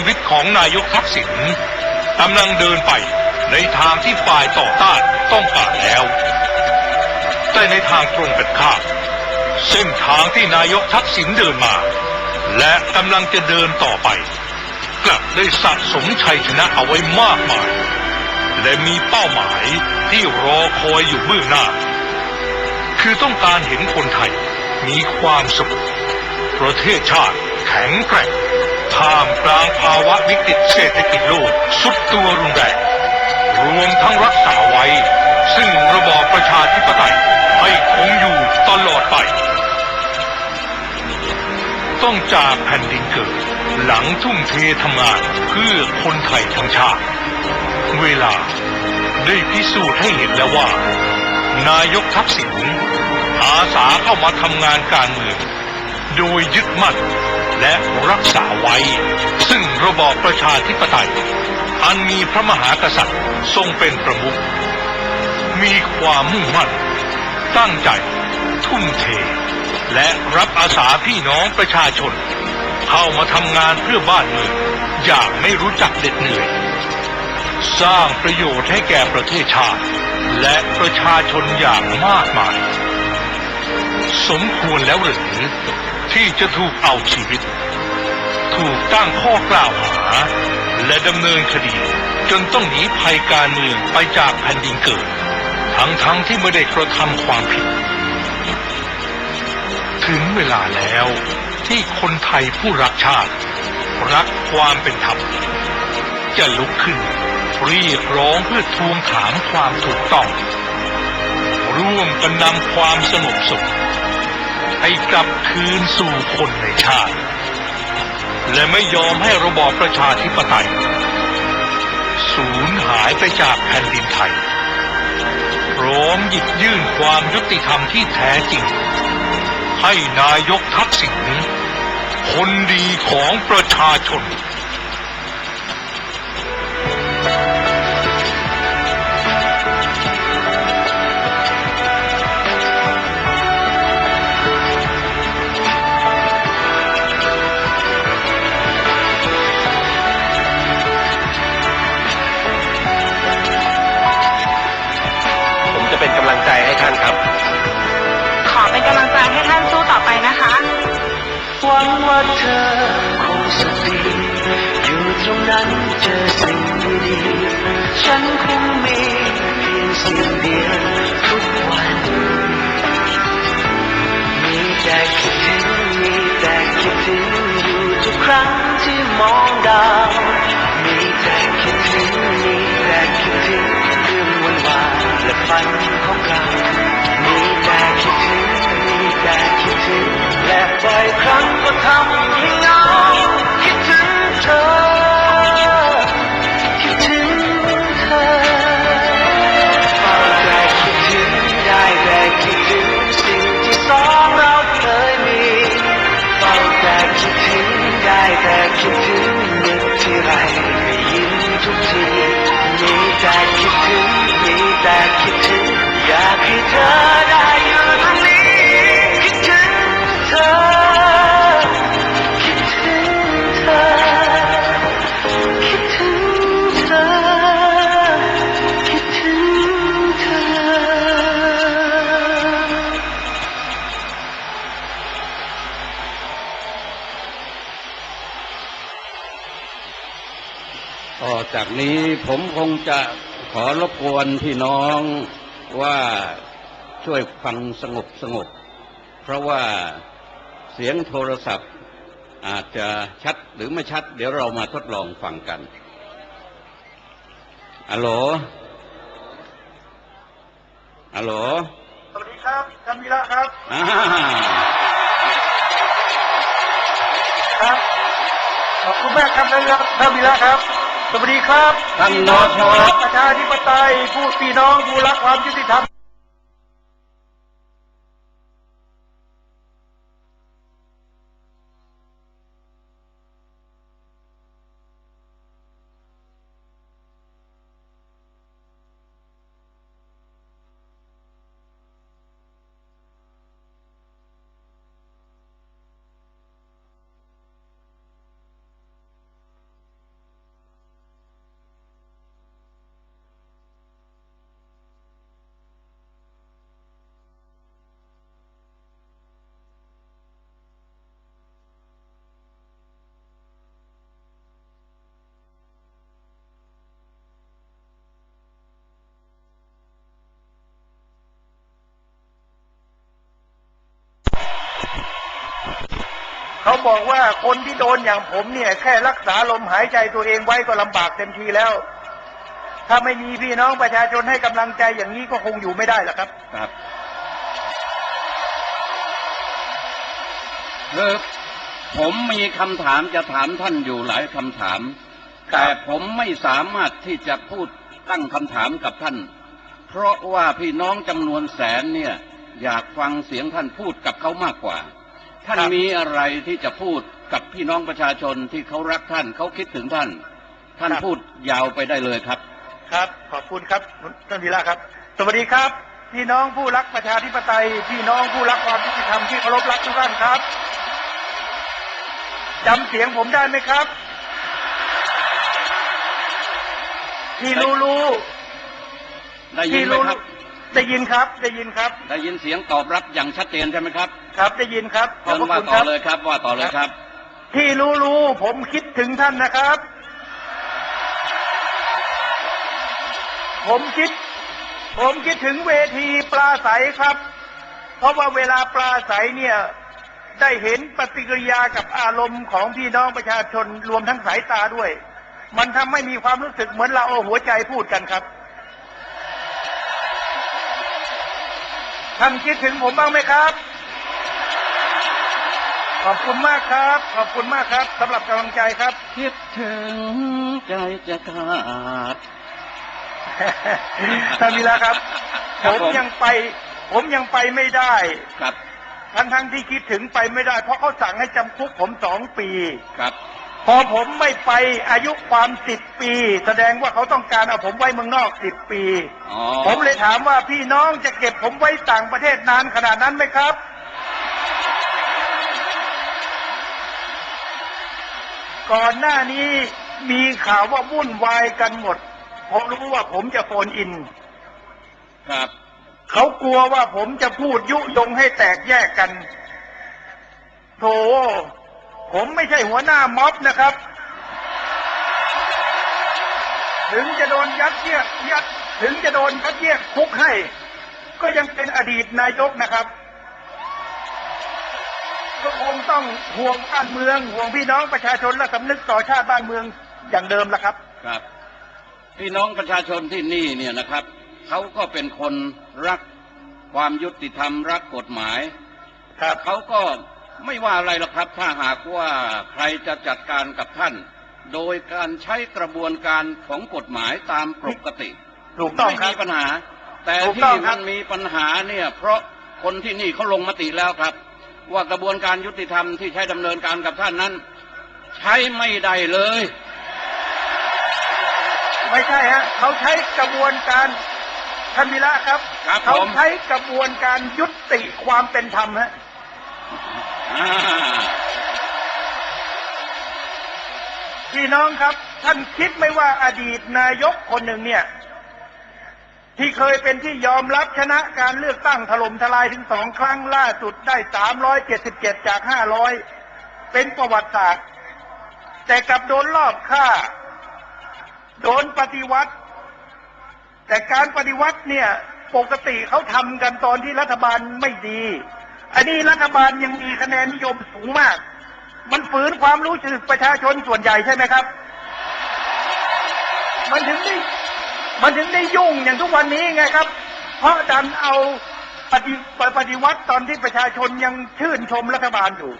ชีวิตของนายกทักษิณกำลังเดินไปในทางที่ฝ่ายต่อต้านต้องการแล้ว แต่ในทางตรงกันข้ามเส้นทางที่นายกทักษิณเดินมา และกำลังจะเดินต่อไป กลับได้สะสมชัยชนะเอาไว้มากมาย และมีเป้าหมายที่รอคอยอยู่เบื้องหน้า คือต้องการเห็นคนไทยมีความสุข ประเทศชาติแข็งแกร่ง ท่ามกลางภาวะวิกฤตเศรษฐกิจโลกสุดตัวรุนแรงรวมทั้งรักษาไว้ ซึ่งระบอบประชาธิปไตยให้คงอยู่ตลอดไป ต้องจากแผ่นดินเกิด หลังทุ่มเททำงานเพื่อคนไทยทั้งชาติ เวลาได้พิสูจน์ให้เห็นแล้วว่า นายกทักษิณอาสาเข้ามาทำงานการเมือง โดยยึดมั่น และรักษาไว้ ซึ่งระบอบประชาธิปไตย อันมีพระมหากษัตริย์ทรงเป็นประมุขมีความมุ่งมั่น ตั้งใจ ทุ่มเท และรับอาสาพี่น้องประชาชน เข้ามาทำงานเพื่อบ้านเมืองอย่างไม่รู้จักเด็ดเหนื่อย สร้างประโยชน์ให้แก่ประเทศชาติ และประชาชนอย่างมากมาย สมควรแล้วหรือ ที่จะถูกเอาชีวิต ถูกตั้งข้อกล่าวหา และดำเนินคดี จนต้องหนีภัยการเมืองไปจากแผ่นดินเกิด ทั้งๆทที่ไม่ได้กระทำความผิด ถึงเวลาแล้วที่คนไทยผู้รักชาติ รักความเป็นธรรมจะลุกขึ้น เรียกร้องเพื่อทวงถามความถูกต้อง ร่วมกันนำความสงบสุข ให้กลับคืนสู่คนในชาติ และไม่ยอมให้ระบอบประชาธิปไตยสูญหายไปจากแผ่นดินไทย พร้อมหยิบยื่นความยุติธรรมที่แท้จริง ให้นายกทักษิณคนดีของประชาชน เธอคงสุขดี อยู่ตรงนั้นเจอสิ่งดีๆฉันคงมีเพียงสิ่งเดียวทุกวัน มีแต่คิดถึงมีแต่คิดถึงอยู่ทุกครั้งที่มองดาว มีแต่คิดถึงมีแต่คิดถึงเรื่องวันวานและฝันของเรา ครั้งก็ทำให้เหงา ต่อจากนี้ผมคงจะขอรบกวนพี่น้องว่าช่วยฟังสงบสงบ เพราะว่าเสียงโทรศัพท์อาจจะชัดหรือไม่ชัด เดี๋ยวเรามาทดลองฟังกันอัลโหลอัลโหลสวัสดีครับท่านวีระครับอ่าครับ ขอบคุณมากครับท่านวีระท่านวีระครับ สวัสดีครับท่านนพประชาธิปไตย ผู้พี่น้องผู้รักความยุติธรรม เขาบอกว่าคนที่โดนอย่างผมเนี่ย แค่รักษาลมหายใจตัวเองไว้ก็ลำบากเต็มทีแล้ว ถ้าไม่มีพี่น้องประชาชนให้กำลังใจอย่างนี้ก็คงอยู่ไม่ได้หรอกครับ ครับคือผมมีคำถามจะถามท่านอยู่หลายคำถามครับแต่ผมไม่สามารถที่จะพูดตั้งคำถามกับท่าน เพราะว่าพี่น้องจำนวนแสนเนี่ย อยากฟังเสียงท่านพูดกับเขามากกว่า ท่านมีอะไรที่จะพูดกับพี่น้องประชาชนที่เขารักท่านเขาคิดถึงท่าน ท่านพูดยาวไปได้เลยครับ ครับ ขอบคุณครับท่านวีระครับ สวัสดีครับ พี่น้องผู้รักประชาธิปไตย พี่น้องผู้รักความยุติธรรมที่เคารพรักทุกท่านครับจำเสียงผมได้ไหมครับพี่รู้รู้ได้ยินไหมครับ ได้ยินครับ ได้ยินครับ ได้ยินเสียงตอบรับอย่างชัดเจนใช่ไหมครับครับ ได้ยินครับขอบเชิญพระว่าคุณต่คอรับ เลยครับ ว่าต่อเลยครับ ที่รู้รู้ผมคิดถึงท่านนะครับ ผมคิด ผมคิดถึงเวทีปลาใสครับ เพราะว่าเวลาปลาใสเนี่ย ได้เห็นปฏิกิริยากับอารมณ์ของพี่น้องประชาชนรวมทั้งสายตาด้วย มันทำให้มีความรู้สึกเหมือนเราเอาหัวใจพูดกันครับ ท่านคิดถึงผมบ้างไหมครับ ขอบคุณมากครับ ขอบคุณมากครับสำหรับกำลังใจครับ คิดถึงใจจะขาด ท่านวีระครับครัผบมผมยังไป ผมยังไปไม่ได้ ครับทั้งทั้งๆที่คิดถึงไปไม่ได้ เพราะเขาสั่งให้จำคุกผมสองปี ครับ พอผมไม่ไปอายุความสิบปี แสดงว่าเขาต้องการเอาผมไว้เมืองนอกสิบปี อ๋อผมเลยถามว่าพี่น้องจะเก็บผมไว้ต่างประเทศนานขนาดนั้นไหมครับ ก่อนหน้านี้มีข่าวว่าวุ่นวายกันหมดเพราะรู้ว่าผมจะโฟนอิน ครับ เขากลัวว่าผมจะพูดยุยงให้แตกแยกกันโถ ผมไม่ใช่หัวหน้าม็อบนะครับ ถึงจะโดนยัดเยียดยัดถึงจะโดนยัดเยียดคุกให้ ก็ยังเป็นอดีตนายกนะครับ ก็คงต้องห่วงบ้านเมือง ห่วงพี่น้องประชาชนและสำนึกต่อชาติบ้านเมืองอย่างเดิมละครับ ครับ พี่น้องประชาชนที่นี่เนี่ยนะครับ เขาก็เป็นคนรักความยุติธรรมรักกฎหมายครับเขาก็ ไม่ว่าอะไรหรอกครับ ถ้าหากว่าใครจะจัดการกับท่าน โดยการใช้กระบวนการของกฎหมายตามปกติถูกต้องไม่ครัมีบปัญหา แต่ถูกต้ที่องครัมับนมีปัญหาเนี่ย เพราะคนที่นี่เขาลงมติแล้วครับ ว่ากระบวนการยุติธรรมที่ใช้ดำเนินการกับท่านนั้น ใช้ไม่ได้เลย ไม่ใช่ฮะเขาใช้กระบวนการท่านวีระครับครับเขาผมใช้กระบวนการยุติความเป็นธรรมฮะอ่า พี่น้องครับ ท่านคิดไหม่ว่าอดีตนายกคนหนึ่งเนี่ย ที่เคยเป็นที่ยอมรับชนะการเลือกตั้งถล่มทลายถึงสองครั้งล่าสุดได้สามร้อยเจ็ดสิบเจ็ดจากห้าร้อยเป็นประวัติศาสตร์ แต่กลับโดนลอบฆ่า โดนปฏิวัติ แต่การปฏิวัติเนี่ย ปกติเขาทำกันตอนที่รัฐบาลไม่ดี อันนี้รัฐบาลยังมีคะแนนนิยมสูงมาก มันฝืนความรู้สึกประชาชนส่วนใหญ่ใช่ไหมครับ มันถึงได้มันถึงได้ยุ่งอย่างทุกวันนี้ไงครับ เพราะดันเอาปฏิปฏิวัติตอนที่ประชาชนยังชื่นชมรัฐบาลอยู่